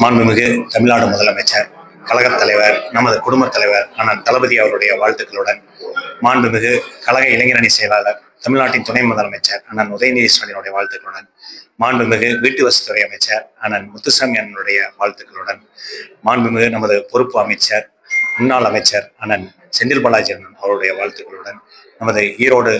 மாண்புமிகு தமிழ்நாடு முதலமைச்சர் கழகத் தலைவர் நமது குடும்பத் தலைவர் அண்ணன் தளபதி அவருடைய வாழ்த்துக்களுடன் மாண்புமிகு கழக இளைஞரணி செயலாளர் தமிழ்நாட்டின் துணை முதலமைச்சர் அண்ணன் உதயநிதி ஸ்டாலினுடைய வாழ்த்துக்களுடன் மாண்புமிகு வீட்டு வசதித்துறை அமைச்சர் அண்ணன் முத்துசாமி அண்ணனுடைய வாழ்த்துக்களுடன் மாண்புமிகு நமது பொறுப்பு அமைச்சர் முன்னாள் அமைச்சர் அண்ணன் செந்தில் பாலாஜி அண்ணன் அவருடைய வாழ்த்துக்களுடன் நமது ஈரோடு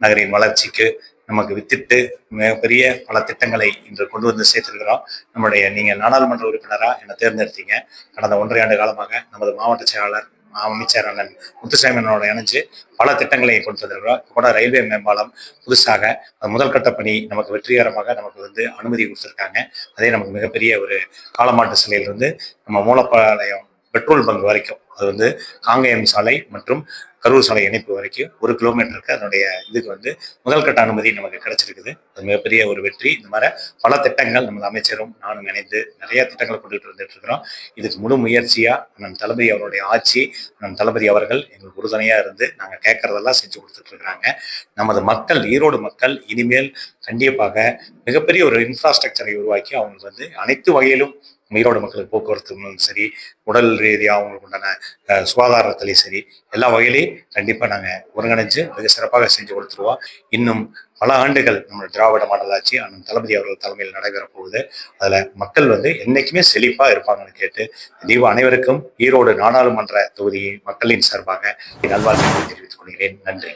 நகரின் வளர்ச்சிக்கு நமக்கு வித்திட்டு மிகப்பெரிய பல திட்டங்களை இன்று கொண்டு வந்து சேர்த்திருக்கிறோம். நம்முடைய நீங்க நாடாளுமன்ற உறுப்பினரா என்னை தேர்ந்தெடுத்தீங்க. கடந்த ஒன்றரை ஆண்டு காலமாக நமது மாவட்ட செயலாளர் அமைச்சர் அண்ணன் முத்துசாமி அண்ணனோட இணைஞ்சு பல திட்டங்களை கொண்டு வந்திருக்கிறோம். இப்போ கூட ரயில்வே மேம்பாலம் புதுசாக அது முதல் கட்ட பணி நமக்கு வெற்றிகரமாக நமக்கு வந்து அனுமதி கொடுத்துருக்காங்க. அதே நமக்கு மிகப்பெரிய ஒரு காலமாட்டு சிலையிலிருந்து நம்ம மூலப்பாளையம் பெட்ரோல் பங்க் வரைக்கும். அது வந்து காங்கேயம் சாலை மற்றும் கரூர் சாலை இணைப்பு வரைக்கும் ஒரு கிலோமீட்டருக்கு அதனுடைய இதுக்கு வந்து முதல் கட்ட அனுமதி நமக்கு கிடைச்சிருக்குது. அது மிகப்பெரிய ஒரு வெற்றி. இந்த மாதிரி பல திட்டங்கள் நமது அமைச்சரும் நானும் இணைந்து நிறைய திட்டங்களை கொண்டுட்டு வந்துட்டு இருக்கிறோம். இதுக்கு முழு முயற்சியா நம் தளபதி அவருடைய ஆட்சி நம் தளபதி அவர்கள் எங்களுக்கு உறுதுணையா இருந்து நாங்கள் கேட்கறதெல்லாம் செஞ்சு கொடுத்துட்டு இருக்கிறாங்க. நமது மக்கள் ஈரோடு மக்கள் இனிமேல் கண்டிப்பாக மிகப்பெரிய ஒரு இன்ஃப்ராஸ்ட்ரக்சரை உருவாக்கி அவங்களுக்கு வந்து அனைத்து வகையிலும் ஈரோடு மக்களுக்கு போக்குவரத்து சரி உடல் ரீதியாக அவங்களுக்கு உண்டான சுகாதாரத்திலையும் சரி எல்லா வகையிலையும் கண்டிப்பாக நாங்கள் ஒருங்கிணைஞ்சு மிக சிறப்பாக செஞ்சு கொடுத்துருவோம். இன்னும் பல ஆண்டுகள் நம்ம திராவிட மாடல் ஆட்சி அண்ணன் தளபதி அவர்கள் தலைமையில் நடைபெற போகுது அதில் மக்கள் வந்து என்றைக்குமே செழிப்பாக இருப்பாங்கன்னு கேட்டு தீப அனைவருக்கும் ஈரோடு நாடாளுமன்ற தொகுதியை மக்களின் சார்பாக நல்வாழ்த்துக்களை தெரிவித்துக் கொள்கிறேன். நன்றி.